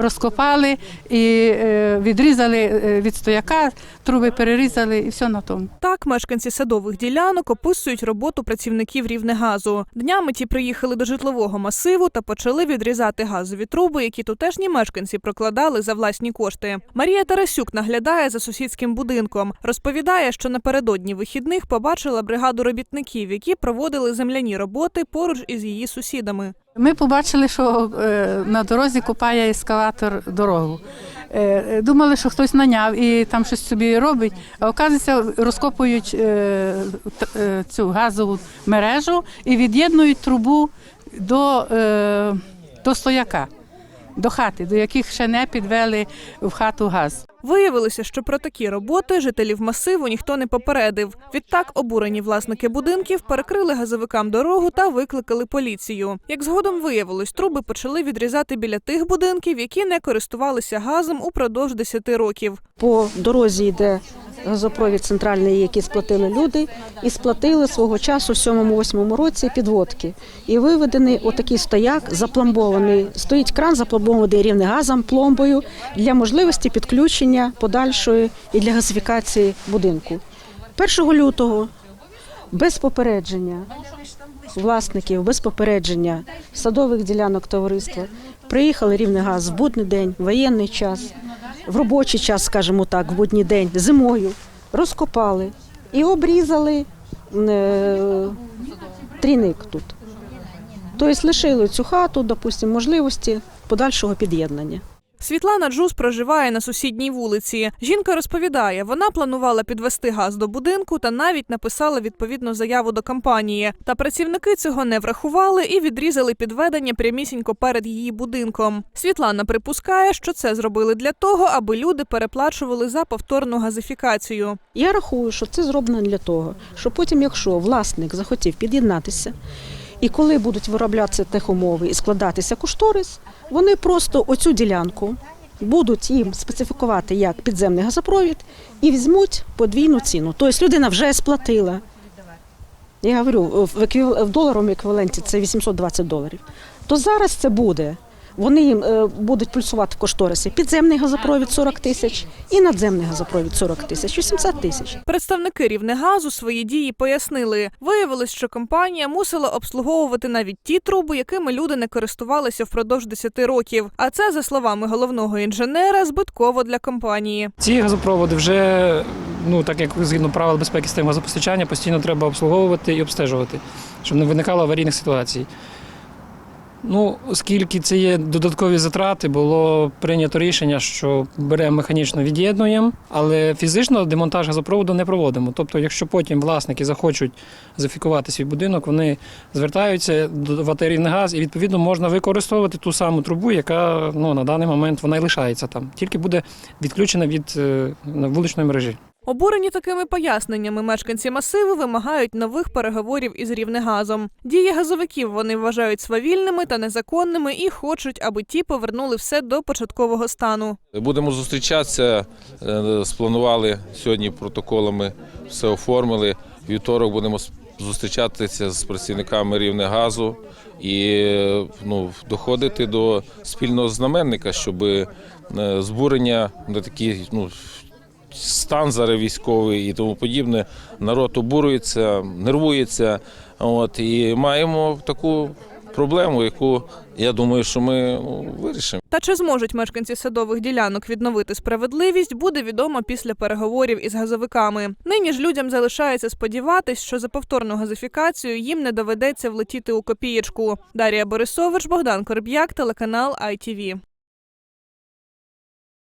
Розкопали і е, відрізали е, від стояка, труби перерізали і все на тому. Так, мешканці садових ділянок описують роботу працівників Рівнегазу. Днями ті приїхали до житлового масиву та почали відрізати газові труби, які тутешні мешканці прокладали за власні кошти. Марія Тарасюк наглядає за сусідським будинком. Розповідає, що напередодні вихідних побачила бригаду робітників, які проводили земляні роботи поруч із її сусідами. Ми побачили, що е, на дорозі копає ескалатор дорогу. Е, е, Думали, що хтось наняв і там щось собі робить, а оказується, розкопують цю газову мережу і від'єднують трубу до, до стояка, до хати, до яких ще не підвели в хату газ. Виявилося, що про такі роботи жителів масиву ніхто не попередив. Відтак обурені власники будинків перекрили газовикам дорогу та викликали поліцію. Як згодом виявилось, труби почали відрізати біля тих будинків, які не користувалися газом упродовж 10 років. По дорозі йде газопровід центральний, який сплатили люди, і сплатили свого часу в 7-8 році підводки. І виведений отакий стояк, запломбований. Стоїть кран, запломбований рівним газом, пломбою для можливості підключення подальшої і для газифікації будинку. 1 лютого без попередження власників, без попередження садових ділянок товариства приїхали Рівнегаз в будний день, воєнний час, в робочий час, скажімо так, в будній день, зимою, розкопали і обрізали е, трійник тут. Тобто лишили цю хату, допустимо, можливості подальшого під'єднання. Світлана Джус проживає на сусідній вулиці. Жінка розповідає, вона планувала підвести газ до будинку та навіть написала відповідну заяву до компанії. Та працівники цього не врахували і відрізали підведення прямісінько перед її будинком. Світлана припускає, що це зробили для того, аби люди переплачували за повторну газифікацію. Я рахую, що це зроблено для того, що потім, якщо власник захотів під'єднатися, і коли будуть вироблятися техумови і складатися кошторис, вони просто оцю ділянку будуть їм специфікувати як підземний газопровід і візьмуть подвійну ціну. Тобто людина вже сплатила. Я говорю, в, доларовому еквіваленті це 820 доларів. То зараз це буде. Вони їм е, будуть плюсувати в кошториси підземний газопровід 40 тисяч і надземний газопровід 40 тисяч, 80 тисяч. Представники Рівнегазу свої дії пояснили. Виявилось, що компанія мусила обслуговувати навіть ті труби, якими люди не користувалися впродовж 10 років. А це, за словами головного інженера, збитково для компанії. Ці газопроводи вже, ну так як згідно правил безпеки системи газопостачання, постійно треба обслуговувати і обстежувати, щоб не виникало аварійних ситуацій. Ну, оскільки це є додаткові затрати, було прийнято рішення, що беремо механічно від'єднуємо, але фізично демонтаж газопроводу не проводимо. Тобто, якщо потім власники захочуть зафікувати свій будинок, вони звертаються до в АТ «Рівнегаз» і відповідно можна використовувати ту саму трубу, яка ну, на даний момент вона і лишається там, тільки буде відключена від е, вуличної мережі. Обурені такими поясненнями мешканці масиву вимагають нових переговорів із Рівнегазом. Дії газовиків вони вважають свавільними та незаконними і хочуть, аби ті повернули все до початкового стану. Будемо зустрічатися. е, Спланували сьогодні протоколами, все оформили. Вівторок будемо зустрічатися з працівниками Рівнегазу і е, ну, доходити до спільного знаменника, щоб е, збурення на такий ну, стан зараз військовий і тому подібне. Народ обурюється, нервується. От, і маємо таку проблему, яку я думаю, що ми вирішимо. Та чи зможуть мешканці садових ділянок відновити справедливість, буде відомо після переговорів із газовиками. Нині ж людям залишається сподіватись, що за повторну газифікацію їм не доведеться влетіти у копієчку. Дарія Борисович, Богдан Корб'як, телеканал ITV.